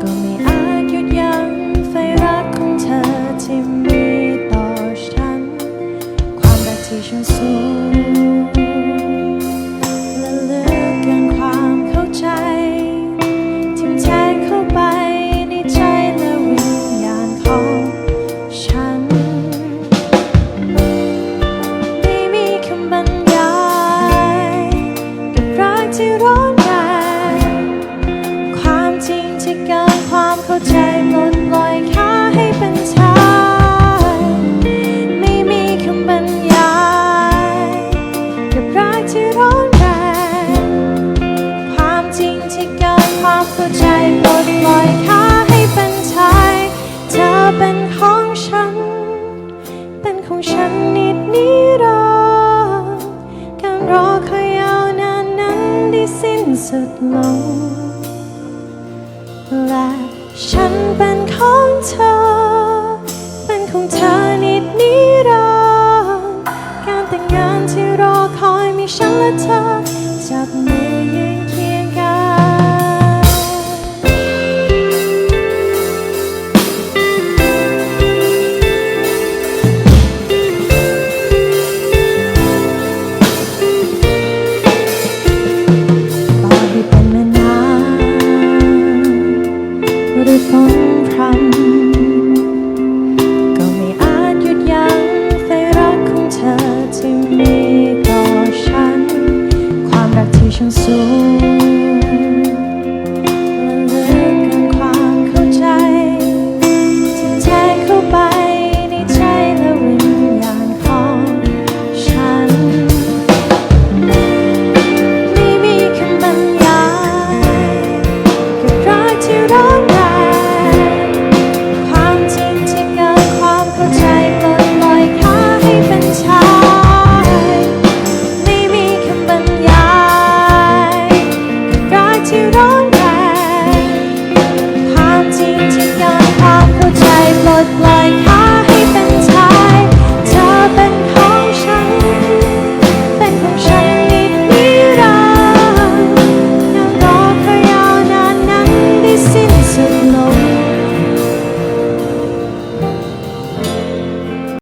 ก็ไม่อาจหยุดยั้งไฟรักของเธอที่มีต่อฉัน ความรักที่ฉันสูง เข้าใจปลดปล่อยค่าให้เป็นชายไม่มีคำบรรยายกับรักที่ร้อนแรงความจริงที่เกินความเข้าใจปลดปล่อยค่าให้เป็นชายเธอเป็นของฉัน เป็นของฉันนิดนิรันดร์การรอคอยยาวนานนั้นได้สิ้นสุดลง เธอ เป็นของเธอนิดนิรันดร์การแต่งงานที่รอคอยมีฉันและเธอจับมือ And soul